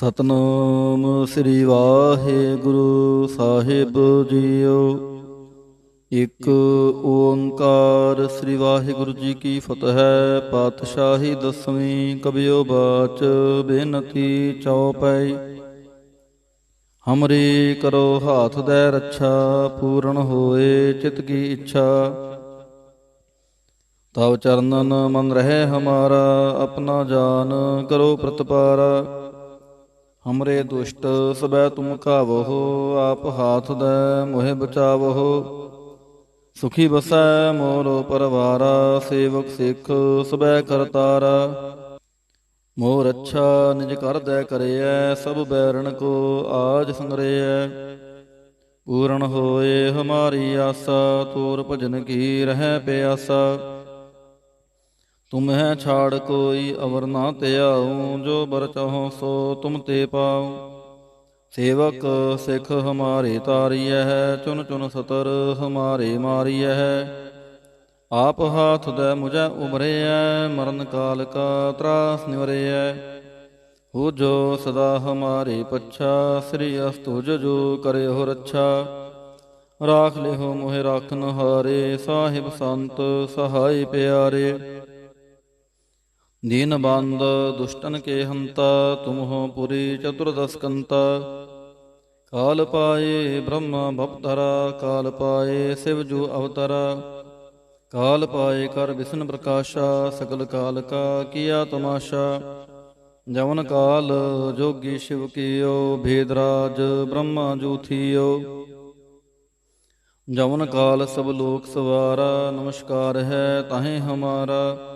ਸਤਨਾਮ ਸ੍ਰੀ ਵਾਹਿਗੁਰੂ ਸਾਹਿਬ ਜੀਓ। ਇੱਕ ਓੰਕਾਰ ਸ੍ਰੀ ਵਾਹਿਗੁਰੂ ਜੀ ਕੀ ਫਤਿਹ, ਪਾਤਸ਼ਾਹੀ ਦਸਵੀਂ ਕਬਿਓ ਬਾਚ ਬੇਨਤੀ ਚਉਪਈ ਹਮਰੀ ਕਰੋ ਹਾਥ ਦੇ ਰੱਛਾ, ਪੂਰਨ ਹੋਏ ਚਿਤ ਕੀ ਇੱਛਾ। ਤਵ ਚਰਨਨ ਮਨ ਰਹੇ ਹਮਾਰਾ, ਆਪਣਾ ਜਾਨ ਕਰੋ ਪ੍ਰਤਪਾਰਾ। ਹਮਰੇ ਦੁਸ਼ਟ ਸਬੈ ਤੁਮ ਕਾਵਹੁ ਆਪ ਹਾਥ ਦੇ ਮੋਹਿ ਬਚਾਵਹੁ। ਸੁਖੀ ਬਸੈ ਮੋਰ ਪਰਵਾਰਾ, ਸੇਵਕ ਸਿੱਖ ਸਬੈ ਕਰਤਾਰਾ ਮੋਰ ਅੱਛਾ ਨਿਜ ਕਰ ਦੈ ਕਰਿਐ, ਸਭ ਬੈਰਣ ਕੋ ਆਜ ਸੰਗਰੇਐ। ਪੂਰਨ ਹੋਏ ਹਮਾਰੀ ਆਸਾ, ਤੋਰ ਭਜਨ ਕੀ ਰਹਿ ਪਿਆਸਾ। ਤੁਮਹਿ ਛਾੜ ਕੋਈ ਅਵਰ ਨਾ ਧਿਆਉ, ਜੋ ਬਰ ਚਾਹੋ ਸੋ ਤੁਮ ਤੇ ਪਾਉ। ਸੇਵਕ ਸਿੱਖ ਹਮਾਰੇ ਤਾਰੀਐ, ਚੁਨ ਚੁਨ ਸਤਰ ਹਮਾਰੇ ਮਾਰੀਐ। ਆਪ ਹਾਥ ਦੇ ਮੁਝੈ ਉਮਰੇਐ ਮਰਨ ਕਾਲ ਕਾ ਤਰਾਸ ਨਿਵਰੇਐ। ਹੋ ਜੋ ਸਦਾ ਹਮਾਰੇ ਪੱਛਾ, ਸ੍ਰੀ ਅਸਤੁਜ ਜੋ ਕਰਿਓ ਰੱਛਾ। ਰਾਖ ਲਿਓ ਮੋਹਿ ਰਾਖਨ ਹਾਰੇ, ਸਾਹਿਬ ਸੰਤ ਸਹਾਈ ਪਿਆਰੇ। ਦੀਨ ਬੰਦ ਦੁਸ਼ਟਨ ਕੇ ਹੰਤਾ ਤੁਮ ਪੁਰੀ ਚਤੁਰਦਸ ਕਾਲ ਪਾਏ ਬ੍ਰਹਮਾ ਭਵਧਰਾ ਕਾਲ ਪਾਏ ਸਿਵ ਜੋ ਅਵਤਰਾ। ਕਾਲ ਪਾਏ ਕਰ ਵਿਸ਼ਨ ਪ੍ਰਕਾਸ਼ਾ ਸਕਲ ਕਾਲ ਕਾ ਕੀਆ ਤਮਾਸ਼ਾ। ਜਵਨ ਕਾਲ ਜੋਗੀ ਸ਼ਿਵ ਕੀਓ ਭੇਦਰਾਜ ਬ੍ਰਹਮਾ ਜੂਥੀਓ ਜਵਨ ਕਾਲ ਸਭ ਲੋਕ ਸਵਾਰਾ, ਨਮਸਕਾਰ ਹੈ ਤਾਹੇ ਹਮਾਰਾ।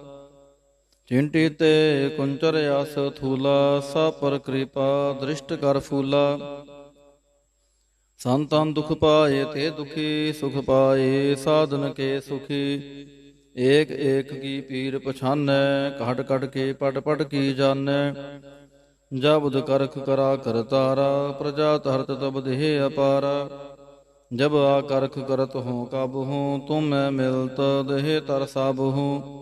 ਚਿੰਟੀ ਤੇ ਕੁੰਚਰ ਆਸ ਥੂਲਾ ਸਾ ਪਰ ਕਿਰਪਾ, ਦ੍ਰਿਸ਼ਟ ਕਰ ਫੂਲਾ। ਸੰਤਾਂ ਦੁਖ ਪਾਏ ਤੇ ਦੁਖੀ, ਸੁਖ ਪਾਏ, ਸਾਧਨ ਕੇ ਸੁਖੀ। ਏਕ ਏਕ ਕੀ ਪੀਰ ਪਛਾਨੈ, ਘਟ ਘਟ ਕੇ ਪਟ ਪਟ ਕੀ ਜਾਣੈ। ਜਬਦ ਕਰਖ ਕਰਾ ਕਰਤਾਰਾ ਪ੍ਰਜਾ ਤਰਤ ਤਬ ਦੇਹ ਅਪਾਰਾ। ਜਬ ਆ ਕਰਖ ਕਰਤ ਹੂੰ, ਕਬ ਹੂੰ, ਤੁਮੈ ਮਿਲਤ ਦੇਹ ਤਰ ਸਭ ਹੂੰ।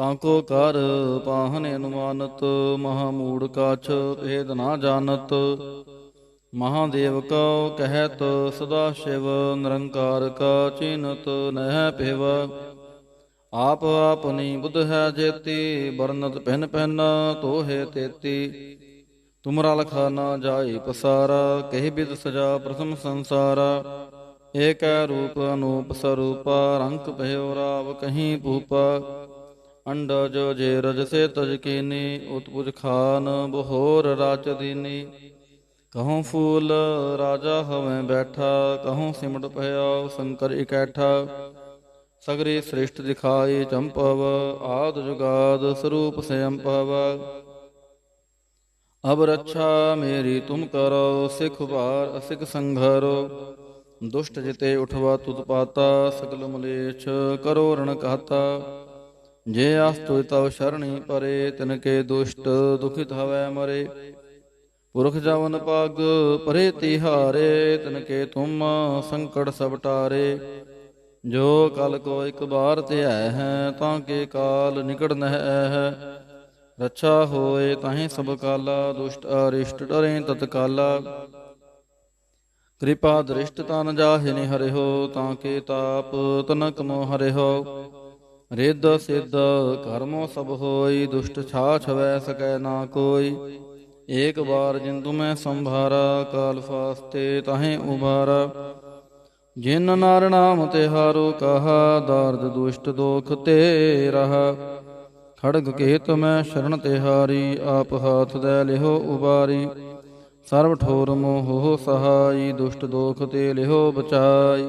ਤਾਂ ਕੋ ਕਰ ਪਾਹਨ ਅਨੁਮਾਨਤ, ਮਹਾ ਮੂੜ ਕਾਛ ਭੇਦ ਨਾ ਜਾਣਤ। ਮਹਾਦੇਵ ਕਉ ਕਹਿਤ, ਸਦਾ ਸ਼ਿਵ ਨਿਰੰਕਾਰ ਕਾ ਚਿਨਤ ਨਹਿ ਪਿਵ ਆਪ ਆਪਨੀ ਬੁੱਧ ਹੈ ਜੇਤੀ ਬਰਨਤ ਪਹਿਨ ਪਹਿਨ ਤੋਹੇ ਤੇਤੀ। ਤੁਮਰਾ ਲਖਾ ਨਾ ਜਾਏ ਪਸਾਰਾ, ਕਹਿ ਬਿਦ ਸਜਾ ਪ੍ਰਥਮ ਸੰਸਾਰ। ਏਕ ਰੂਪ ਅਨੂਪ ਸਰੂਪਾ, ਰੰਕ ਭਇਓ ਰਾਵ ਕਹੀਂ ਭੂਪਾ। ਅੰਡਜ ਜੇ ਰਜ ਸੇ ਤਜ ਕੀਨੀ ਉਤਪੁਜ ਖਾਨ ਬਹੋਰ ਰਾਚ ਦੀਨੀ। ਕਹਉ ਫੂਲ ਰਾਜਾ ਹਵੇਂ ਬੈਠਾ ਕਹਉ ਸਿਮਟ ਭਇਆ ਸ਼ੰਕਰ ਇਕੈਠਾ। ਸਗਰੇ ਸ੍ਰਿਸ਼ਟ ਦਿਖਾਈ ਚੰਪਵ ਆਦ ਜੁਗਾਦ ਸਰੂਪ ਸੰਪਵ ਅਬ ਰੱਛਾ ਮੇਰੀ ਤੁਮ ਕਰੋ, ਸਿਖ ਭਾਰ ਅਸਿਕ ਸੰਘਰੋ। ਦੁਸ਼ਟ ਜਿਤੇ ਉਠਵਾ ਤੁਤ ਪਾਤਾ, ਸਗਲ ਮਲੇਛ ਕਰੋ ਰਣ ਕਹਤਾ। ਜੇ ਆਸ ਤੁਜ ਤਵ ਸ਼ਰਣੀ ਪਰੇ ਤਿਨ ਕੇ ਦੁਸ਼ਟ ਦੁਖਿਤ ਹਵੈ ਮਰੇ। ਪੁਰਖ ਜਵਨ ਪਗ ਪਰੇ ਤਿਹਾਰੇ ਤਿਨ ਕੇ ਤੁਮ ਸੰਕਟ ਸਭ ਟਾਰੇ। ਜੋ ਕਲ ਕੋ ਇੱਕ ਬਾਰ ਧਿਆ ਹੈ, ਤਾਂ ਕੇ ਕਾਲ ਨਿਕਟ ਨਹਿ ਹੈ ਰੱਛਾ ਹੋਏ ਤਾਹੀਂ ਸਭ ਕਾਲਾ, ਦੁਸ਼ਟ ਅਰਿਸ਼ਟ ਡਰੇ ਤਤਕਾਲਾ ਕਿਰਪਾ ਦ੍ਰਿਸ਼ਟ ਤਨ ਜਾਹਿ ਨੀ ਹੋ ਤਾਂ ਕੇ ਤਾਪ ਤਨਕ ਮੋ ਹੋ ਰਿੱਧ ਸਿੱਧ ਕਰਮੋ ਸਭ ਹੋਈ, ਦੁਸ਼ਟ ਛਾ ਛਵੈ ਸਕੈ ਨਾ ਕੋਈ। ਏਕ ਵਾਰ ਜਿੰਦੂ ਮੈਂ ਸੰਭਾਰਾ, ਕਾਲ ਫਾਸਤੇ ਤਾਹੇ ਉਬਾਰਾ ਜਿਨ ਨਰ ਨਾਮ ਤਿਹਾਰੋ ਕਹਾ ਦਰਦ ਦੁਸ਼ਟ ਦੋਖ ਤੇ ਰਹਾ। ਖੜਗ ਕੇਤ ਮੈਂ ਸ਼ਰਨ ਤਿਹਾਰੀ, ਆਪ ਹਾਥ ਦੇ ਲਿਹੋ ਉਬਾਰੀ। ਸਰਬ ਠੋਰ ਮੋਹ ਸਹਾਈ, ਦੁਸ਼ਟ ਦੋਖ ਤੇ ਲਿਹੋ ਬਚਾਈ।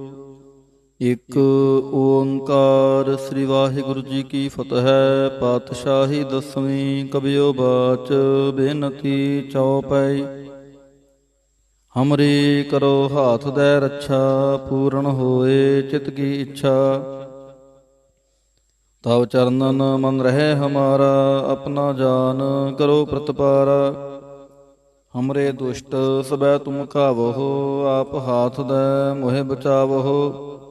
ਇਕ ਓੰਕਾਰ ਸ੍ਰੀ ਵਾਹਿਗੁਰੂ ਜੀ ਕੀ ਫਤਿਹ। ਪਾਤਸ਼ਾਹੀ ਦਸਵੀਂ ਕਬਿਓ ਬਾਚ ਬੇਨਤੀ ਚਉਪਈ ਹਮਰੀ ਕਰੋ ਹਾਥ ਦੇ ਰੱਛਾ, ਪੂਰਨ ਹੋਏ ਚਿਤ ਕੀ ਇੱਛਾ। ਤਵ ਚਰਨਨ ਮਨ ਰਹੇ ਹਮਾਰਾ, ਆਪਣਾ ਜਾਨ ਕਰੋ ਪ੍ਰਤਪਾਰਾ। ਹਮਰੇ ਦੁਸ਼ਟ ਸਬੈ ਤੁਮ ਖਾਵੋ, ਆਪ ਹਾਥ ਦੇ ਮੋਹਿ ਬਚਾਵੋ।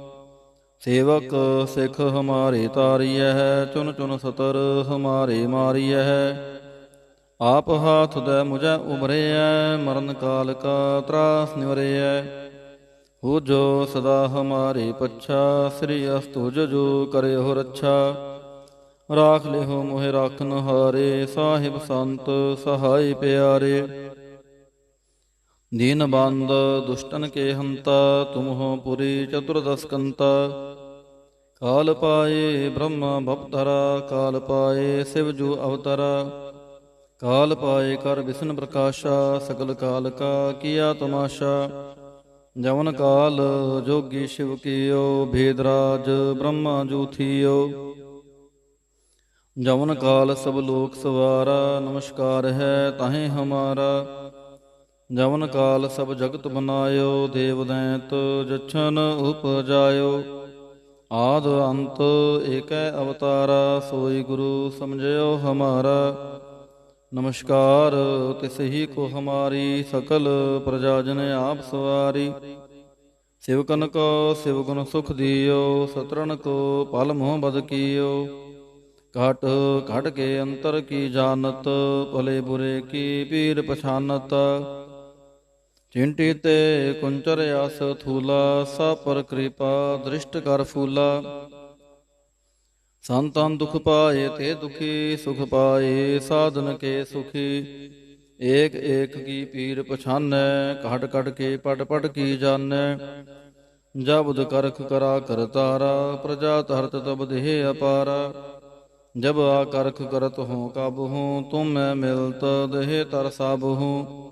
ਸੇਵਕ ਸਿੱਖ ਹਮਾਰੇ ਤਾਰੀਐ, ਚੁਨ ਚੁਨ ਸਤਰ ਹਮਾਰੇ ਮਾਰੀਐ। ਆਪ ਹਾਥ ਦੇ ਮੁਝੈ ਉਬਰਿਐ ਮਰਨ ਕਾਲ ਕਾ ਤਰਾਸ ਨਿਵਰਿਐ। ਹੋ ਜੋ ਸਦਾ ਹਮਾਰੇ ਪੱਛਾ, ਸ੍ਰੀ ਅਸਤੁਜ ਜੋ ਕਰੇ ਹੋ ਰੱਛਾ। ਰਾਖ ਲਿਹੋ ਮੋਹਿ ਰਾਖਨ ਹਾਰੇ ਸਾਹਿਬ ਸੰਤ ਸਹਾਈ ਪਿਆਰੇ। ਦੀਨ ਬੰਦ ਦੁਸ਼ਟਨ ਕੇ ਹੰਤਾ ਤੁਮ ਪੁਰੀ ਚਤੁਰਦਸ ਕਾਲ ਪਾਏ ਬ੍ਰਹਮ ਭਵਤਰਾ ਕਾਲ ਪਾਏ ਸਿਵ ਜੂ ਅਵਤਰਾ। ਕਾਲ ਪਾਏ ਕਰ ਵਿਸ਼ਨ ਪ੍ਰਕਾਸ਼ਾ, ਸਗਲ ਕਾਲ ਕਾ ਕੀਆ ਤਮਾਸ਼ਾ। ਜਵਨ ਕਾਲ ਜੋਗੀ ਸ਼ਿਵ ਕੀਓ ਭੇਦਰਾਜ ਬ੍ਰਹਮਾ ਜੂ ਥੀਓ। ਜਵਨ ਕਾਲ ਸਭ ਲੋਕ ਸਵਾਰਾ, ਨਮਸਕਾਰ ਹੈ ਤਾਹੇ ਹਮਾਰਾ। ਜਵਨ ਕਾਲ ਸਭ ਜਗਤ ਬਨਾਇਓ, ਦੇਵ ਦੈਂਤ ਜਛਨ ਉਪਜਾਇਓ। ਆਦ ਅੰਤ ਏਕੈ ਅਵਤਾਰਾ, ਸੋਈ ਗੁਰੂ ਸਮਝਿਓ ਹਮਾਰਾ। ਨਮਸਕਾਰ ਤਿਸ ਹੀ ਕੋ ਹਮਾਰੀ, ਸਕਲ ਪ੍ਰਜਾ ਜਨ ਆਪ ਸਵਾਰੀ। ਸਿਵਕਨ ਕੋ ਸਿਵਗੁਣ ਸੁਖ ਦਿਓ ਸਤਰਨ ਕੋ ਪਲ ਮੋਹ ਬਦ ਕੀਓ। ਘਟ ਘਟ ਕੇ ਅੰਤਰ ਕੀ ਜਾਣਤ, ਭਲੇ ਬੁਰੇ ਕੀ ਪੀਰ ਪਛਾਨਤ। ਚਿੰਟੀ ਤੇ ਕੁੰਚਰ ਆਸ ਥੂਲਾ ਸਾ ਪਰ ਕਿਰਪਾ ਦ੍ਰਿਸ਼ਟ ਕਰ ਫੂਲਾ। ਸੰਤਾਂ ਦੁਖ ਪਾਏ ਤੇ ਦੁਖੀ, ਸੁਖ ਪਾਏ, ਸਾਧਨ ਕੇ ਸੁਖੀ। ਏਕ ਏਕ ਕੀ ਪੀਰ ਪਛਾਨੈ, ਘਟ ਘਟ ਕੇ ਪਟ ਪਟ ਕੀ ਜਾਣੈ। ਜਬਦ ਕਰਖ ਕਰਾ ਕਰਤਾਰਾ ਪ੍ਰਜਾ ਤਰਤ ਤਬ ਦੇਹ ਅਪਾਰਾ। ਜਬ ਆ ਕਰਖ ਕਰਤ ਹੂੰ ਕਬ ਹੂੰ ਤੁਮ ਮੈਂ ਮਿਲਤ ਦੇਹ ਤਰ ਸਭ ਹੂੰ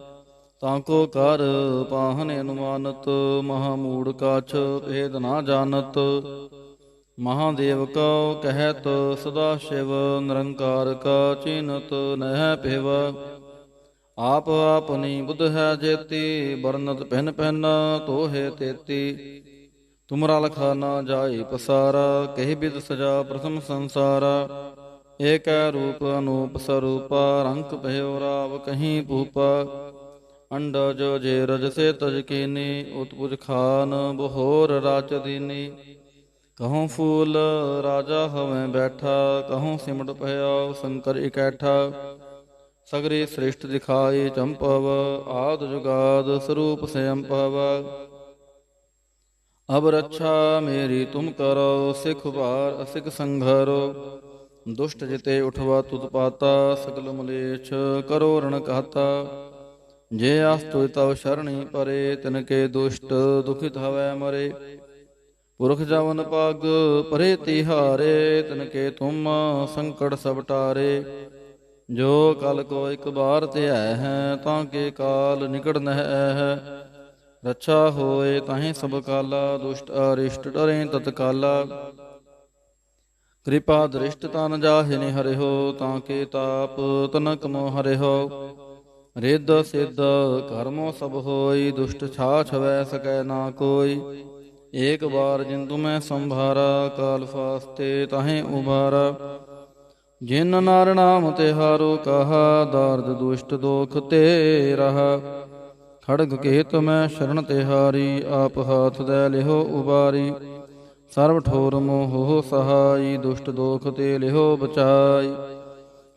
ਤਾਂ ਕੋ ਕਰ ਪਾਹਨ ਅਨੁਮਾਨਤ ਮਹਾ ਮੂੜ ਕਾਛ ਭੇਦ ਨਾ ਜਾਣਤ। ਮਹਾਦੇਵ ਕਉ ਕਹਿਤ, ਸਦਾ ਸ਼ਿਵ ਨਿਰੰਕਾਰ ਕਾ ਚਿਨਤ ਨਹਿ ਪਿਵ ਆਪ ਆਪਨੀ ਬੁੱਧ ਹੈ ਜੇਤੀ ਬਰਨਤ ਪਹਿਨ ਪਹਿਨ ਤੋਹੇ ਤੇਤੀ। ਤੁਮਰਾ ਲਖਾ ਨਾ ਜਾਏ ਪਸਾਰਾ, ਕਹਿ ਬਿਦ ਸਜਾ ਪ੍ਰਥਮ ਸੰਸਾਰ। ਏਕ ਰੂਪ ਅਨੂਪ ਸਰੂਪਾ ਰੰਕ ਭਇਓ ਰਾਵ ਕਹੀਂ ਭੂਪਾ। ਅੰਡਜ ਜੇ ਰਜ ਸੇ ਤਜਕੀਨੀ ਉਤਪੁਜ ਖਾਨ ਬਹੋਰ ਰਾਚ ਦੀਨੀ। ਕਹਉ ਫੂਲ ਰਾਜਾ ਹਵੇਂ ਬੈਠਾ ਕਹਉ ਸਿਮਟ ਭਇਆ ਸ਼ੰਕਰ ਇਕੈਠਾ। ਸਗਰੀ ਸ੍ਰਿਸ਼ਟ ਦਿਖਾਈ ਚੰਪਵ ਆਦ ਜੁਗਾਦ ਸਰੂਪ ਸੰਪਵ ਅਬ ਰੱਛਾ ਮੇਰੀ ਤੁਮ ਕਰੋ, ਸਿਖ ਭਾਰ ਅਸਿਕ ਸੰਘਰੋ। ਦੁਸ਼ਟ ਜਿਤੇ ਉਠਵਾ ਤੁਤ ਪਾਤਾ, ਸਗਲ ਮਲੇਛ ਕਰੋ ਰਣ ਕਹਤਾ। ਜੇ ਆਸ ਤੁਇ ਤਵ ਸ਼ਰਣੀ ਪਰੇ ਤਿਨ ਕੇ ਦੁਸ਼ਟ ਦੁਖਿਤ ਹਵੈ ਮਰੇ। ਪੁਰਖ ਜਵਨ ਪਗ ਪਰੇ ਤਿਹਾਰੇ ਤਨ ਕੇ ਤੁਮ ਸੰਕਟ ਸਭ ਟਾਰੇ। ਜੋ ਕਲ ਕੋ ਇੱਕ ਬਾਰ ਧਿਆ ਹੈ, ਤਾਂ ਕੇ ਕਾਲ ਨਿਕਟ ਨਹਿ ਹੈ। ਰੱਛਾ ਹੋਏ ਤਾਹੀਂ ਸਭ ਕਾਲਾ, ਦੁਸ਼ਟ ਅਰਿਸ਼ਟ ਡਰੇ ਤਤਕਾਲਾ। ਕਿਰਪਾ ਦ੍ਰਿਸ਼ਟ ਤਨ ਜਾਹੇ ਨੇ ਹੋ ਤਾਂ ਕੇ ਤਾਪ ਤਨਕ ਮੋ ਹੋ ਰਿੱਧ ਸਿੱਧ, ਕਰਮੋ ਸਭ ਹੋਈ, ਦੁਸ਼ਟ ਛਾ ਛਵੈ ਸਕੈ ਨਾ ਕੋਈ। ਏਕ ਬਾਰ ਜਿੰਦੂ ਮੈਂ ਸੰਭਾਰਾ, ਕਾਲ ਫਾਸਤੇ ਤਾਹੇ ਉਬਾਰਾ ਜਿਨ ਨਾਰ ਨਾਮ ਤਿਹਾਰੋ ਕਹਾ ਦਰਦ ਦੁਸ਼ਟ ਦੋਖ ਤੇ ਰਹਾ। ਖੜਗ ਕੇਤ ਮੈਂ ਸ਼ਰਨ ਤਿਹਾਰੀ ਆਪ ਹਾਥ ਦੇ ਲਿਹੋ ਉਬਾਰੀ। ਸਰਬ ਠੋਰ ਮੋਹ ਸਹਾਈ, ਦੁਸ਼ਟ ਦੋਖ ਤੇ ਲਿਹੋ ਬਚਾਈ।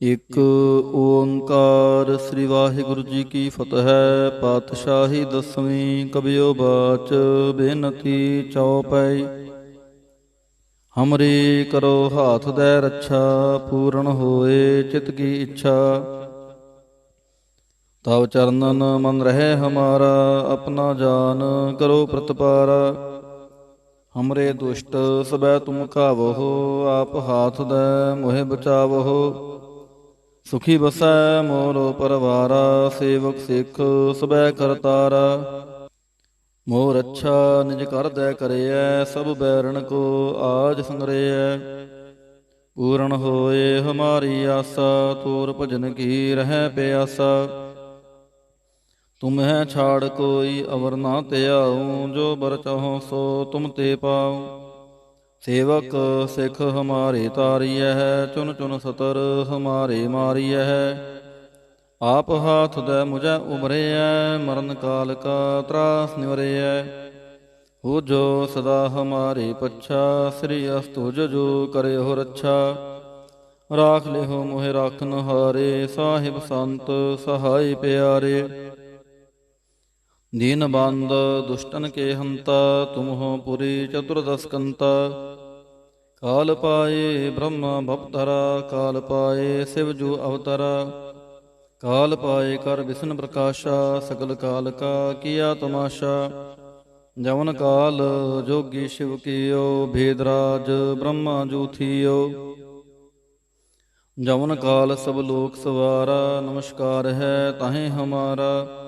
ਇਕ ਓੰਕਾਰ ਸ੍ਰੀ ਵਾਹਿਗੁਰੂ ਜੀ ਕੀ ਫਤਿਹ, ਪਾਤਸ਼ਾਹੀ ਦਸਵੀਂ ਕਬਿਓ ਬਾਚ, ਬੇਨਤੀ ਚਉਪਈ ਹਮਰੀ ਕਰੋ ਹਾਥ ਦੇ ਰੱਛਾ, ਪੂਰਨ ਹੋਏ ਚਿਤ ਕੀ ਇੱਛਾ। ਤਵ ਚਰਨਨ ਮਨ ਰਹੇ ਹਮਾਰਾ, ਆਪਣਾ ਜਾਨ ਕਰੋ ਪ੍ਰਤਪਾਰਾ। ਹਮਰੇ ਦੁਸ਼ਟ ਸਬੈ ਤੁਮ ਖਾਵੋ ਆਪ ਹਾਥ ਦੇ ਮੋਹਿ ਬਚਾਵੋ। ਸੁਖੀ ਬਸੈ ਮੋਰੋ ਪਰਵਾਰਾ, ਸੇਵਕ ਸਿੱਖ ਸਬੈ ਕਰਤਾਰਾ ਮੋਰ ਅੱਛਾ ਨਿਜ ਕਰ ਦੈ ਕਰਿਐ, ਸਭ ਬੈਰਣ ਕੋ ਆਜ ਸੰਗਰੇਐ। ਪੂਰਨ ਹੋਏ ਹਮਾਰੀ ਆਸਾ, ਤੋਰ ਭਜਨ ਕੀ ਰਹਿ ਪਿਆਸਾ। ਤੁਮਹਿ ਛਾੜ ਕੋਈ, ਅਵਰ ਨਾ ਧਿਆਉ, ਜੋ ਬਰ ਚਾਹੋ ਸੋ ਤੁਮ ਤੇ ਪਾਉ। ਸੇਵਕ ਸਿੱਖ ਹਮਾਰੇ ਤਾਰੀਐ, ਚੁਨ ਚੁਨ ਸਤਰ ਹਮਾਰੇ ਮਾਰੀਐ। ਆਪ ਹਾਥ ਦੇ ਮੁਝੈ ਉਬਰਿਐ ਮਰਨ ਕਾਲ ਕਾ ਤਰਾਸ ਨਿਵਰਿਐ। ਹੋ ਜੋ ਸਦਾ ਹਮਾਰੇ ਪੱਛਾ, ਸ੍ਰੀ ਅਸਤੁਜ ਜੋ ਕਰਿਓ ਰੱਛਾ। ਰਾਖ ਲਿਓ ਮੋਹਿ ਰਾਖਨ ਹਾਰੇ, ਸਾਹਿਬ ਸੰਤ ਸਹਾਈ ਪਿਆਰੇ। ਦੀਨ ਬੰਦ ਦੁਸ਼ਟਨ ਕੇ ਹੰਤਾ ਤੁਮ ਪੁਰੀ ਚਤੁਰਦਸ ਕਾਲ ਪਾਏ ਬ੍ਰਹਮ ਭਵਤਰਾ, ਕਾਲ ਪਾਏ ਸਿਵ ਜੋ ਅਵਤਰਾ। ਕਾਲ ਪਾਏ ਕਰ ਵਿਸ਼ਨ ਪ੍ਰਕਾਸ਼ਾ, ਸਗਲ ਕਾਲ ਕਾ ਕੀਆ ਤਮਾਸ਼ਾ। ਜਵਨ ਕਾਲ ਜੋਗੀ ਸ਼ਿਵ ਕੀਓ ਭੇਦਰਾਜ ਬ੍ਰਹਮਾ ਜੂਥੀਓ ਜਵਨ ਕਾਲ ਸਭ ਲੋਕ ਸਵਾਰਾ, ਨਮਸਕਾਰ ਹੈ ਤਾਹੇ ਹਮਾਰਾ।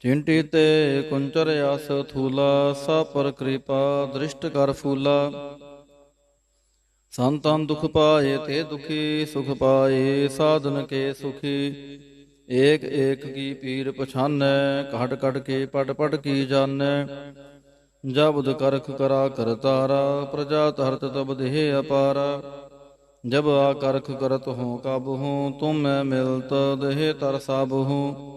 ਚਿੰਟੀ ਤੇ ਕੁੰਚਰ ਆਸ ਥੂਲਾ ਸਾ ਪਰ ਕਿਰਪਾ, ਦ੍ਰਿਸ਼ਟ ਕਰ ਫੂਲਾ। ਸੰਤਾਂ ਦੁਖ ਪਾਏ ਤੇ ਦੁਖੀ, ਸੁਖ ਪਾਏ, ਸਾਧਨ ਕੇ ਸੁਖੀ। ਏਕ ਏਕ ਕੀ ਪੀਰ ਪਛਾਨੈ ਘਟ ਘਟ ਕੇ ਪਟ ਪਟ ਕੀ ਜਾਣੈ। ਜਬਦ ਕਰਖ ਕਰਾ ਕਰਤਾਰਾ ਪ੍ਰਜਾ ਤਰਤ ਤਬ ਦੇਹ ਅਪਾਰਾ। ਜਬ ਆ ਕਰਖ ਕਰਤ ਹੂੰ ਕਬ ਹੂੰ ਤੁਮ ਮੈਂ ਮਿਲਤ ਦੇਹ ਤਰ ਸਭ ਹੂੰ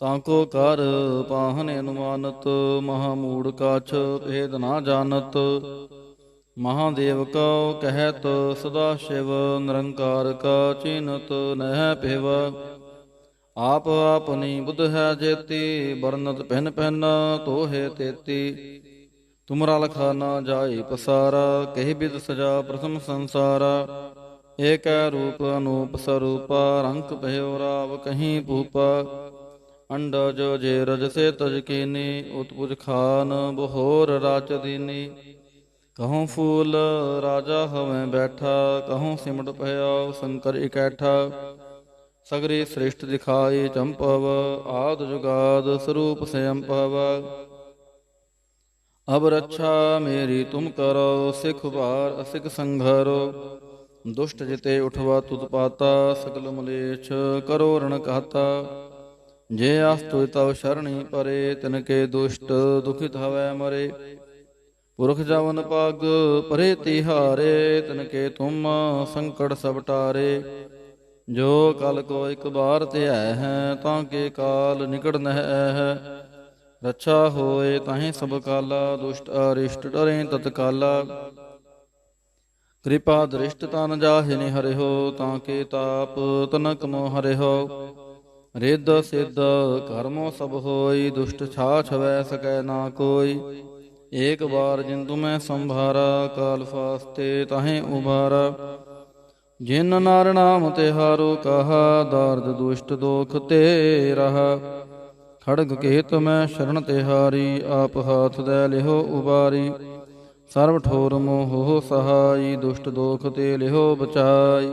ਤਾਂ ਕੋ ਕਰ ਪਾਹਨ ਅਨੁਮਾਨਤ ਮਹਾ ਮੂੜ ਕਾਛ ਭੇਦ ਨਾ ਜਾਣਤ। ਮਹਾਦੇਵ ਕਉ ਕਹਿਤ, ਸਦਾ ਸ਼ਿਵ ਨਿਰੰਕਾਰ ਕਾ ਚਿਨਤ ਨਹਿ ਪਿਵ ਆਪ ਆਪਨੀ ਬੁੱਧ ਹੈ ਜੇਤੀ ਬਰਨਤ ਪਹਿਨ ਪਹਿਨ ਤੋਹੇ ਤੇਤੀ। ਤੁਮਰਾ ਲਖਾ ਨਾ ਜਾਏ ਪਸਾਰਾ, ਕਹਿ ਬਿਦ ਸਜਾ ਪ੍ਰਥਮ ਸੰਸਾਰ। ਏਕ ਰੂਪ ਅਨੂਪ ਸਰੂਪਾ, ਰੰਕ ਭਇਓ ਰਾਵ ਕਹੀਂ ਭੂਪਾ। ਅੰਡਜ ਜੇ ਰਜ ਸੇ ਤਜ ਕੀਨੀ ਉਤਪੁਜ ਖਾਨ ਬਹੋਰ ਰਾਚ ਦੀਨੀ। ਕਹਉ ਫੂਲ ਰਾਜਾ ਹਵੇਂ ਬੈਠਾ ਕਹਉ ਸਿਮਟ ਭਇਆ ਸ਼ੰਕਰ ਇਕੈਠਾ। ਸਗਰੇ ਸ੍ਰਿਸ਼ਟ ਦਿਖਾਏ ਚੰਪਵ, ਆਦ ਜੁਗਾਦ ਸਰੂਪ ਸੰਪਵ ਅਬ ਰੱਛਾ ਮੇਰੀ ਤੁਮ ਕਰੋ, ਸਿਖ ਭਾਰ ਅਸਿਕ ਸੰਘਰੋ। ਦੁਸ਼ਟ ਜਿਤੇ ਉਠਵਾ ਤੁਤ ਪਾਤਾ ਸਗਲ ਮਲੇਛ ਕਰੋ ਰਣ ਕਹਤਾ। ਜੇ ਅਸਤੁ ਤਵ ਸ਼ਰਣੀ ਪਰੇ ਤਿਨ ਕੇ ਦੁਸ਼ਟ ਦੁਖਿਤ ਹਵੈ ਮਰੇ। ਪੁਰਖ ਜਵਨ ਪਗ ਪਰੇ ਤਿਹਾਰੇ ਤਿਨ ਕੇ ਤੁਮ ਸੰਕਟ ਸਭ ਟਾਰੇ। ਜੋ ਕਲ ਕੋ ਇੱਕ ਬਾਰ ਧਿਆ ਹੈ, ਤਾਂ ਕੇ ਕਾਲ ਨਿਕਟ ਨਹਿ ਹੈ। ਰੱਛਾ ਹੋਏ ਤਾਹੀਂ ਸਭ ਕਾਲਾ, ਦੁਸ਼ਟ ਅਰਿਸ਼ਟ ਡਰੇ ਤਤਕਾਲਾ। ਕਿਰਪਾ ਦ੍ਰਿਸ਼ਟ ਤਨ ਜਾਹਿ ਹੋ ਤਾਂ ਕੇ ਤਾਪ ਤਨਕ ਮੋ ਹੋ ਰਿੱਧ ਸਿੱਧ ਕਰਮੋ ਸਭ ਹੋਈ, ਦੁਸ਼ਟ ਛਾ ਛਵੈ ਸਕੈ ਨਾ ਕੋਈ। ਏਕ ਵਾਰ ਜਿੰਦੂ ਮੈਂ ਸੰਭਾਰਾ, ਕਾਲ ਫਾਸਤੇ ਤਾਹੇ ਉਬਾਰਾ ਜਿਨ ਨਾਰ ਨਾਮ ਤੇ ਹਾਰੋ ਕਹਾ, ਦਰਦ ਦੁਸ਼ਟ ਦੋਖ ਤੇ ਰਹਾ। ਖੜਗ ਕੇਤ ਮੈਂ ਸ਼ਰਨ ਤੇ ਹਾਰੀ, ਆਪ ਹਾਥ ਦੇ ਲਿਹੋ ਉਬਾਰੀ। ਸਰਬ ਠੋਰ ਮੋਹ ਸਹਾਈ, ਦੁਸ਼ਟ ਦੋਖ ਤੇ ਲਿਹੋ ਬਚਾਈ।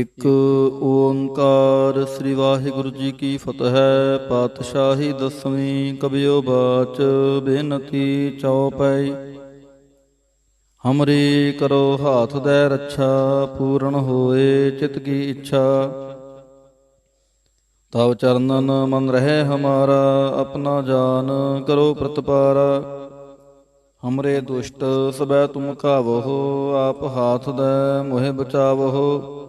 ਇਕ ਓੰਕਾਰ ਸ੍ਰੀ ਵਾਹਿਗੁਰੂ ਜੀ ਕੀ ਫਤਿਹ। ਪਾਤਸ਼ਾਹੀ ਦਸਵੀਂ ਕਬਿਓ ਬਾਚ ਬੇਨਤੀ ਚਉਪਈ ਹਮਰੀ ਕਰੋ ਹਾਥ ਦੇ ਰੱਛਾ, ਪੂਰਨ ਹੋਏ ਚਿਤ ਕੀ ਇੱਛਾ। ਤਵ ਚਰਨਨ ਮਨ ਰਹੇ ਹਮਾਰਾ, ਆਪਣਾ ਜਾਨ ਕਰੋ ਪ੍ਰਤਪਾਰਾ। ਹਮਰੇ ਦੁਸ਼ਟ ਸਬੈ ਤੁਮ ਕਾਵੋ ਆਪ ਹਾਥ ਦੇ ਮੋਹਿ ਬਚਾਵੋ।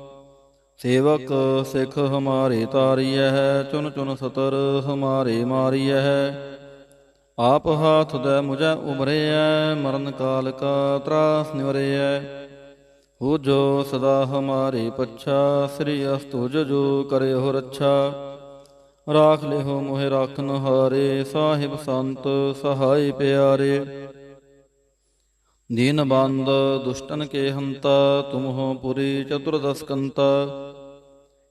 ਸੇਵਕ ਸਿੱਖ ਹਮਾਰੇ ਤਾਰੀਐ ਹੈ ਚੁਨ ਚੁਨ ਸਤਰ ਹਮਾਰੇ ਮਾਰੀਐ ਹੈ ਆਪ ਹਾਥ ਦੇ ਮੁਝੈ ਉਬਰਿਐ ਮਰਨ ਕਾਲ ਕਾ ਤਰਾਸ ਨਿਵਰਿਐ। ਹੋ ਜੋ ਸਦਾ ਹਮਾਰੇ ਪੱਛਾ, ਸ੍ਰੀ ਅਸਤੁਜ ਜੋ ਕਰੇ ਹੋ ਰੱਛਾ। ਰਾਖ ਲਿਓ ਮੋਹਿ ਰਾਖਨ ਹਾਰੇ, ਸਾਹਿਬ ਸੰਤ ਸਹਾਈ ਪਿਆਰੇ। ਦੀਨ ਬੰਦ ਦੁਸ਼ਟਨ ਕੇ ਹੰਤਾ ਤੁਮ ਪੁਰੀ ਚਤੁਰਦਸ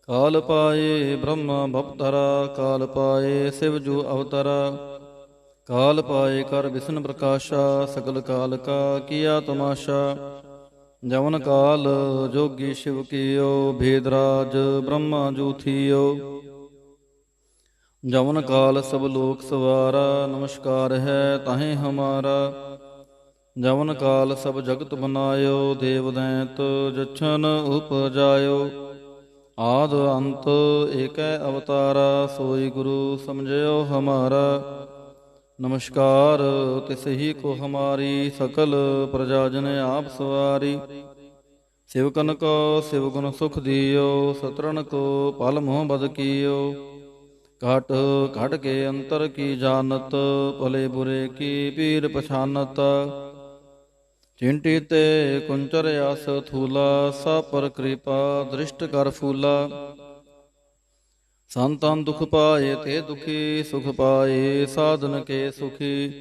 ਕਾਲ ਪਾਏ ਬ੍ਰਹਮ ਭਵਤਰਾ, ਕਾਲ ਪਾਏ ਸਿਵ ਜੂ ਅਵਤਰਾ। ਕਾਲ ਪਾਏ ਕਰ ਵਿਸ਼ਨ ਪ੍ਰਕਾਸ਼ਾ, ਸਗਲ ਕਾਲ ਕਾ ਕੀਆ ਤਮਾਸ਼ਾ। ਜਵਨ ਕਾਲ ਜੋਗੀ ਸ਼ਿਵ ਕੀਓ ਭੇਦਰਾਜ ਬ੍ਰਹਮਾ ਜੂ ਥੀਓ। ਜਵਨ ਕਾਲ ਸਭ ਲੋਕ ਸਵਾਰਾ, ਨਮਸਕਾਰ ਹੈ ਤਾਹੇ ਹਮਾਰਾ। ਜਵਨ ਕਾਲ ਸਭ ਜਗਤ ਬਨਾਇਓ, ਦੇਵ ਦੈਂਤ ਜਛਨ ਉਪਜਾਇਓ। ਆਦ ਅੰਤ ਏਕੈ ਅਵਤਾਰਾ, ਸੋਈ ਗੁਰੂ ਸਮਝਿਓ ਹਮਾਰਾ। ਨਮਸਕਾਰ, ਤਿਸ ਹੀ ਕੋ ਹਮਾਰੀ ਸਕਲ ਪ੍ਰਜਾ ਜਨ ਆਪ ਸਵਾਰੀ। ਸਿਵਕਨ ਕੋ ਸਿਵ ਸੁਖ ਦਿਓ ਸਤਰਨ ਕੋ ਪਲ ਮੋਹ ਬਦ ਕੀਓ। ਘਟ ਘਟ ਕੇ ਅੰਤਰ ਕੀ ਜਾਣਤ, ਭਲੇ ਬੁਰੇ ਕੀ ਪੀਰ ਪਛਾਨਤ। ਚਿੰਟੀ ਤੇ ਕੁੰਚਰ ਆਸ ਥੂਲਾ ਸਾ ਪਰ ਕਿਰਪਾ ਦ੍ਰਿਸ਼ਟ ਕਰ ਫੂਲਾ। ਸੰਤਨ ਦੁਖ ਪਾਏ ਤੇ ਦੁਖੀ, ਸੁਖ ਪਾਏ ਸਾਧਨ ਕੇ ਸੁਖੀ।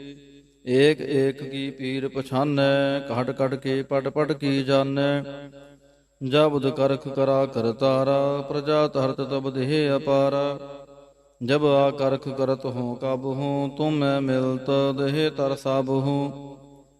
ਏਕ ਏਕ ਕੀ ਪੀਰ ਪਛਾਨੈ, ਘਟ ਘਟ ਕੇ ਪਟ ਪਟ ਕੀ ਜਾਣੈ। ਜਬਦ ਕਰਖ ਕਰਾ ਕਰਤਾਰਾ ਪ੍ਰਜਾ ਧਰਤ ਤਬ ਦੇਹ ਅਪਾਰਾ। ਜਬ ਆ ਕਰਖ ਕਰਤ ਹੋ, ਕਬ ਹੂੰ, ਤੁਮੈ ਮਿਲਤ ਦੇਹ ਤਰ ਸਭ ਹੂੰ।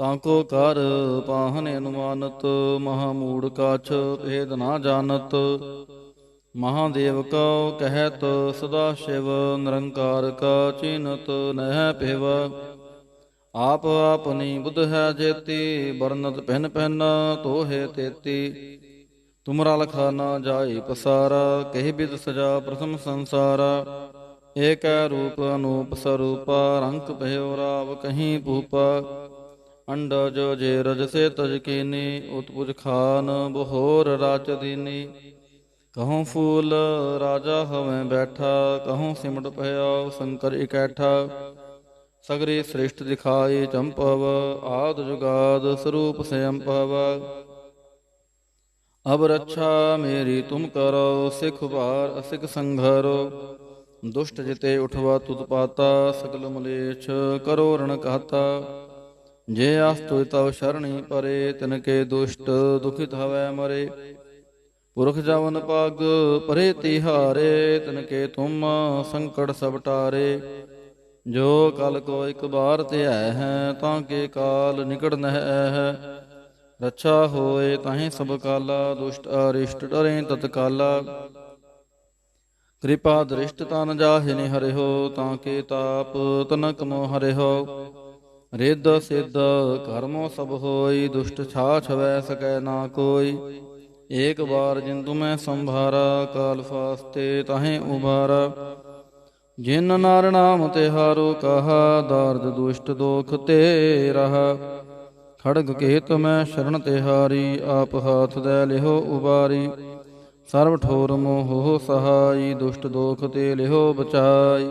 ਤਾਂ ਕੋ ਕਰ ਪਾਹਨ ਅਨੁਮਾਨਤ, ਮਹਾ ਮੂੜ ਕਾਛ ਭੇਦ ਨਾ ਜਾਣਤ। ਮਹਾਦੇਵ ਕਉ ਕਹਿਤ, ਸਦਾ ਸ਼ਿਵ ਨਿਰੰਕਾਰ ਕਾ ਚਿਨਤ ਨਹਿ ਭਿਵ। ਆਪ ਆਪਨੀ ਬੁੱਧ ਹੈ ਜੇਤੀ ਬਰਨਤ ਪਹਿਨ ਪਹਿਨ ਤੋਹੇ ਤੇਤੀ। ਤੁਮਰਾ ਲਖਾ ਨਾ ਜਾਏ ਪਸਾਰਾ, ਕਹਿ ਬਿਦ ਸਜਾ ਪ੍ਰਥਮ ਸੰਸਾਰਾ। ਏਕ ਰੂਪ ਅਨੂਪ ਸਰੂਪਾ, ਰੰਕ ਭਇਓ ਰਾਵ ਕਹੀਂ ਭੂਪਾ। ਅੰਡਜ ਜੇ ਰਜ ਸੇ ਤਜ ਕੀਨੀ, ਉਤਪੁਜ ਖਾਨ ਬਹੋਰ ਰਾਚ ਦੀਨੀ। ਕਹਉ ਫੂਲ ਰਾਜਾ ਹਵੇਂ ਬੈਠਾ ਕਹਉ ਸਿਮਟ ਭਇਆ ਸ਼ੰਕਰ ਇਕੈਠਾ। ਸਗਰੇ ਸ੍ਰਿਸ਼ਟ ਦਿਖਾਏ ਚੰਪਵ ਆਦ ਜੁਗਾਦ ਸਰੂਪ ਸੰਪਵ ਅਬ ਰੱਛਾ ਮੇਰੀ ਤੁਮ ਕਰੋ, ਸਿਖ ਭਾਰ ਅਸਿਕ ਸੰਘਰੋ। ਦੁਸ਼ਟ ਜਿਤੇ ਉਠਵਾ ਤੁਤ ਪਾਤਾ ਸਕਲ ਮਲੇਛ ਕਰੋ ਰਣ ਕਹਤਾ। ਜੇ ਆਸ ਤੁਇ ਤਵ ਸ਼ਰਣੀ ਪਰੇ ਤਿਨ ਕੇ ਦੁਸ਼ਟ ਦੁਖਿਤ ਹਵੈ ਮਰੇ। ਪੁਰਖ ਜਵਨ ਪਗ ਪਰੇ ਤਿਹਾਰੇ ਤਿਨ ਕੇ ਤੁਮ ਸੰਕਟ ਸਭ ਟਾਰੇ। ਜੋ ਕਲ ਕੋ ਇਕ ਬਾਰ ਧਿਆ ਹੈ ਤਾਂ ਕੇ ਕਾਲ ਨਿਕਟ ਨਹਿ ਹੈ ਰੱਛਾ ਹੋਏ ਤਾਹੀਂ ਸਭ ਕਾਲਾ, ਦੁਸ਼ਟ ਅਰਿਸ਼ਟ ਡਰੇ ਤਤਕਾਲਾ ਕਿਰਪਾ ਦ੍ਰਿਸ਼ਟ ਤਨ ਜਾਹਿ ਨੀ ਹਰਿਓ ਤਾਂ ਕੇ ਤਾਪ ਤਨਕ ਮੋ ਹੋ ਰਿੱਧ ਸਿੱਧ ਕਰਮੋ ਸਭ ਹੋਈ, ਦੁਸ਼ਟ ਛਾ ਛਵੈ ਸਕੈ ਨਾ ਕੋਈ। ਏਕ ਬਾਰ ਜਿੰਦੂ ਮੈਂ ਸੰਭਾਰਾ, ਕਾਲ ਫਾਸਤੇ ਤਹੇ ਉਬਾਰਾ ਜਿਨ ਨਾਰ ਨਾਮ ਤਿਹਾਰੋ ਕਹਾ ਦਰਦ ਦੁਸ਼ਟ ਦੋਖ ਤੇ ਰਹਾ। ਖੜਗ ਕੇਤ ਮੈਂ ਸ਼ਰਨ ਤਿਹਾਰੀ ਆਪ ਹਾਥ ਦੇ ਲਿਹੋ ਉਬਾਰੀ। ਸਰਬ ਠੋਰ ਮੋਹ ਸਹਾਈ, ਦੁਸ਼ਟ ਦੋਖ ਤੇ ਲਿਹੋ ਬਚਾਈ।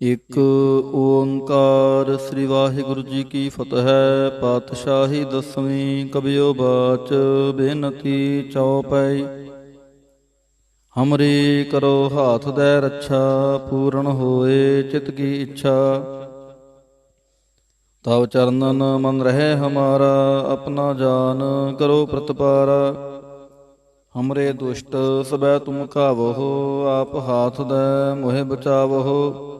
ਇਕ ਓੰਕਾਰ ਸ੍ਰੀ ਵਾਹਿਗੁਰੂ ਜੀ ਕੀ ਫਤਿਹ, ਪਾਤਸ਼ਾਹੀ ਦਸਵੀਂ ਕਬਿਓ ਬਾਚ, ਬੇਨਤੀ ਚਉਪਈ ਹਮਰੀ ਕਰੋ ਹਾਥ ਦੇ ਰੱਛਾ, ਪੂਰਨ ਹੋਏ ਚਿਤ ਕੀ ਇੱਛਾ। ਤਵ ਚਰਨਨ ਮਨ ਰਹੇ ਹਮਾਰਾ, ਆਪਣਾ ਜਾਨ ਕਰੋ ਪ੍ਰਤਪਾਰਾ। ਹਮਰੇ ਦੁਸ਼ਟ ਸਬੈ ਤੁਮ ਖਾਵੋ ਆਪ ਹਾਥ ਦੇ ਮੋਹਿ ਬਚਾਵੋ।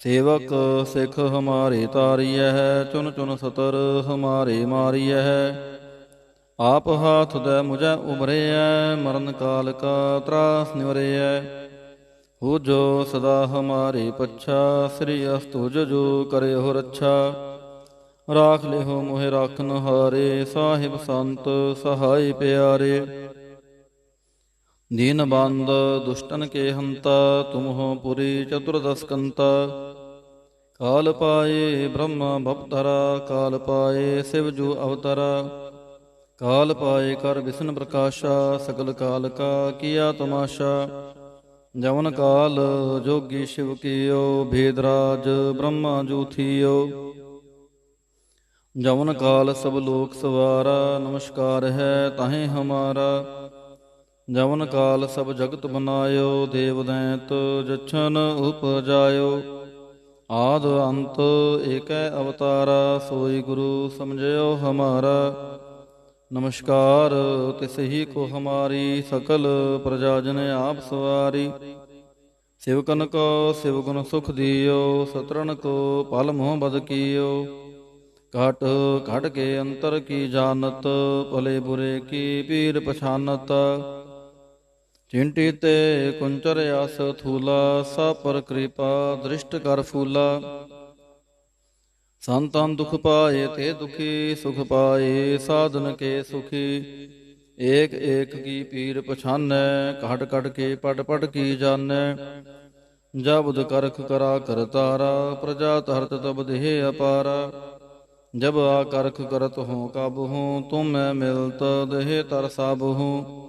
ਸੇਵਕ ਸਿੱਖ ਹਮਾਰੇ ਤਾਰੀਐ, ਚੁਨ ਚੁਨ ਸਤਰ ਹਮਾਰੇ ਮਾਰੀਐ। ਆਪ ਹਾਥ ਦੇ ਮੁਝੈ ਉਬਰਿਐ ਮਰਨ ਕਾਲ ਕਾ ਤਰਾਸ ਨਿਵਰਿਐ। ਹੋ ਜੋ ਸਦਾ ਹਮਾਰੇ ਪੱਛਾ, ਸ੍ਰੀ ਅਸਤੁਜ ਜੋ ਕਰਿਓ ਰੱਛਾ। ਰਾਖ ਲਿਓ ਮੋਹਿ ਰਾਖਨ ਹਾਰੇ, ਸਾਹਿਬ ਸੰਤ ਸਹਾਈ ਪਿਆਰੇ। ਦੀਨ ਬੰਦ ਦੁਸ਼ਟਨ ਕੇ ਹੰਤਾ ਤੁਮਹੁ ਪੁਰੀ ਚਤੁਰਦਸ ਕਾਲ ਪਾਏ ਬ੍ਰਹਮ ਭਵਤਰਾ ਕਾਲ ਪਾਏ ਸਿਵ ਜੂ ਅਵਤਰਾ। ਕਾਲ ਪਾਏ ਕਰ ਵਿਸ਼ਨ ਪ੍ਰਕਾਸ਼ਾ, ਸਗਲ ਕਾਲ ਕਾ ਕੀਆ ਤਮਾਸ਼ਾ। ਜਵਨ ਕਾਲ ਜੋਗੀ ਸ਼ਿਵ ਕੀਓ ਭੇਦਰਾਜ ਬ੍ਰਹਮਾ ਜੂਥੀਓ। ਜਵਨ ਕਾਲ ਸਭ ਲੋਕ ਸਵਾਰਾ, ਨਮਸਕਾਰ ਹੈ ਤਾਹੇ ਹਮਾਰਾ। ਜਵਨ ਕਾਲ ਸਭ ਜਗਤ ਬਨਾਇਓ, ਦੇਵ ਦੈਤ ਜਛਨ ਉਪਜਾਇਓ। ਆਦ ਅੰਤ ਏਕੈ ਅਵਤਾਰਾ, ਸੋਈ ਗੁਰੂ ਸਮਝਿਓ ਹਮਾਰਾ। ਨਮਸਕਾਰ, ਤਿਸ ਹੀ ਕੋ ਹਮਾਰੀ, ਸਕਲ ਪ੍ਰਜਾ ਜਨ ਆਪ ਸਵਾਰੀ। ਸਿਵਕਨ ਕੋ ਸਿਵਗੁਣ ਸੁਖ ਦਿਓ ਸਤਰਨ ਕੋ ਪਲ ਮੋਹ ਬਦ ਕੀਓ। ਘਟ ਘਟ ਕੇ ਅੰਤਰ ਕੀ ਜਾਣਤ, ਭਲੇ ਬੁਰੇ ਕੀ ਪੀਰ ਪਛਾਨਤ। ਚਿੰਟੀ ਤੇ ਕੁੰਚਰ ਆਸ ਥੂਲਾ ਸਾ ਪਰ ਕਿਰਪਾ ਦ੍ਰਿਸ਼ਟ ਕਰ ਫੂਲਾ। ਸੰਤਾਂ ਦੁਖ ਪਾਏ ਤੇ ਦੁਖੀ, ਸੁਖ ਪਾਏ, ਸਾਧਨ ਕੇ ਸੁਖੀ। ਏਕ ਏਕ ਕੀ ਪੀਰ ਪਛਾਨੈ, ਘਟ ਘਟ ਕੇ ਪਟ ਪਟ ਕੀ ਜਾਣੈ। ਜਬਦ ਕਰਖ ਕਰਾ ਕਰਤਾਰਾ ਪ੍ਰਜਾ ਧਰਤ ਤਬ ਦੇਹ ਅਪਾਰਾ। ਜਬ ਆ ਕਰਖ ਕਰਤ ਹੂੰ ਕਬ ਹੂੰ ਤੁਮੈ ਮਿਲਤ ਦੇਹ ਤਰ ਸਭ ਹੂੰ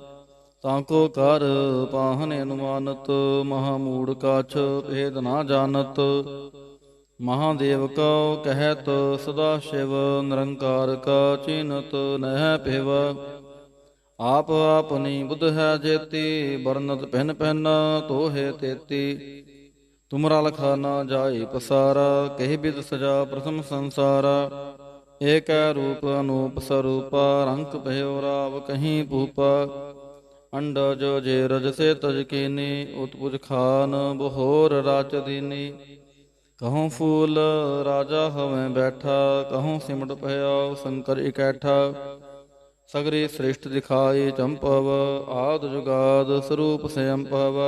ਤਾਂ ਕੋ ਕਰ ਪਾਹਨ ਅਨੁਮਾਨਤ, ਮਹਾ ਮੂੜ ਕਾਛ ਭੇਦ ਨਾ ਜਾਣਤ। ਮਹਾਦੇਵ ਕਉ ਕਹਿਤ, ਸਦਾ ਸ਼ਿਵ ਨਿਰੰਕਾਰ ਕਾ ਚਿਨਤ ਨਹਿ ਭਿਵ। ਆਪ ਆਪਨੀ ਬੁੱਧ ਹੈ ਜੇਤੀ ਵਰਨਤ ਪਹਿਨ ਪਹਿਨ ਤੋਹੇ ਤੇਤੀ। ਤੁਮਰਾ ਲਖਾ ਨਾ ਜਾਏ ਪਸਾਰਾ, ਕਹਿ ਬਿਦ ਸਜਾ ਪ੍ਰਥਮ ਸੰਸਾਰ। ਏਕ ਰੂਪ ਅਨੂਪ ਸਰੂਪਾ, ਰੰਕ ਭਇਓ ਰਾਵ ਕਹੀਂ ਭੂਪਾ। ਅੰਡਜ ਜੇ ਰਜ ਸੇ ਤਜ ਕੀਨੀ ਉਤਪੁਜ ਖਾਨ ਬਹੋਰ ਰਾਚ ਦੀਨੀ। ਕਹੂੰ ਫੂਲ ਰਾਜਾ ਹਵੇਂ ਬੈਠਾ, ਕਹੂੰ ਸਿਮਟ ਭਇਆ ਸ਼ੰਕਰ ਇਕੈਠਾ। ਸਗਰੀ ਸ੍ਰਿਸ਼ਟ ਦਿਖਾਈ ਚੰਪਵ ਆਦ ਜੁਗਾਦ ਸਰੂਪ ਸੰਪਵ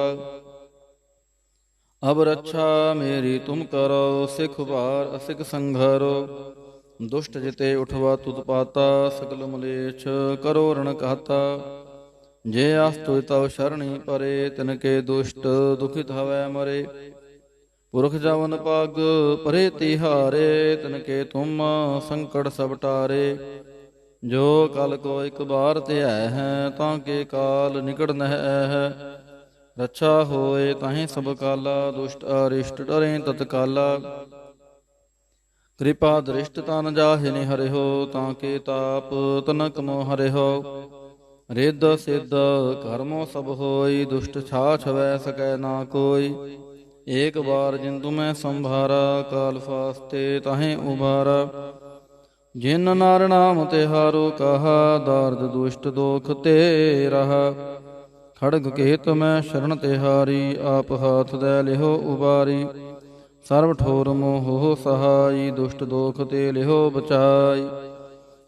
ਅਬ ਰੱਛਾ ਮੇਰੀ ਤੁਮ ਕਰੋ, ਸਿਖ ਭਾਰ ਅਸਿਕ ਸੰਘਰੋ। ਦੁਸ਼ਟ ਜਿਤੇ ਉਠਵਾ ਤੁਤ ਪਾਤਾ, ਸਗਲ ਮਲੇਛ ਕਰੋ ਰਣ ਕਹਤਾ। ਜੇ ਆਸਤੁ ਤਵ ਸ਼ਰਣੀ ਪਰੇ ਤਿਨ ਕੇ ਦੁਸ਼ਟ ਦੁਖਿਤ ਹਵੈ ਮਰੇ। ਪੁਰਖ ਜਵਨ ਪਗ ਪਰੇ ਤਿਹਾਰੇ ਤਿਨ ਕੇ ਤੁਮ ਸੰਕਟ ਸਭ ਟਾਰੇ। ਜੋ ਕਲ ਕੋ ਇਕ ਬਾਰ ਧਿਆ ਹੈ ਤਾਂ ਕੇ ਕਾਲ ਨਿਕਟ ਨਹਿ ਹੈ ਰੱਛਾ ਹੋਏ ਤਾਹੀਂ ਸਭ ਕਾਲਾ, ਦੁਸ਼ਟ ਅਰਿਸ਼ਟ ਡਰੇ ਤਤਕਾਲਾ। ਕਿਰਪਾ ਦ੍ਰਿਸ਼ਟ ਤਨ ਜਾਹਿ ਨੀ ਹੋ ਤਾਂ ਕੇ ਤਾਪ ਤਨਕ ਮੋ ਹੋ ਰਿੱਧ ਸਿੱਧ ਕਰਮੋ ਸਭ ਹੋਈ, ਦੁਸ਼ਟ ਛਾ ਛਵੈ ਸਕੈ ਨਾ ਕੋਈ। ਏਕ ਬਾਰ ਜਿੰਦੂ ਮੈਂ ਸੰਭਾਰਾ, ਕਾਲ ਫਾਸਤੇ ਤਾਹੇ ਉਬਾਰਾ ਜਿਨ ਨਾਰ ਨਾਮ ਤਿਹਾਰੋ ਕਹਾ ਦਰਦ ਦੁਸ਼ਟ ਦੋਖ ਤੇ ਰਹਾ। ਖੜਗ ਕੇਤ ਮੈਂ ਸ਼ਰਨ ਤਿਹਾਰੀ ਆਪ ਹਾਥ ਦੇ ਲਿਹੋ ਉਬਾਰੀ। ਸਰਬ ਠੋਰ ਮੋਹ ਸਹਾਈ, ਦੁਸ਼ਟ ਦੋਖ ਤੇ ਲਿਹੋ ਬਚਾਈ।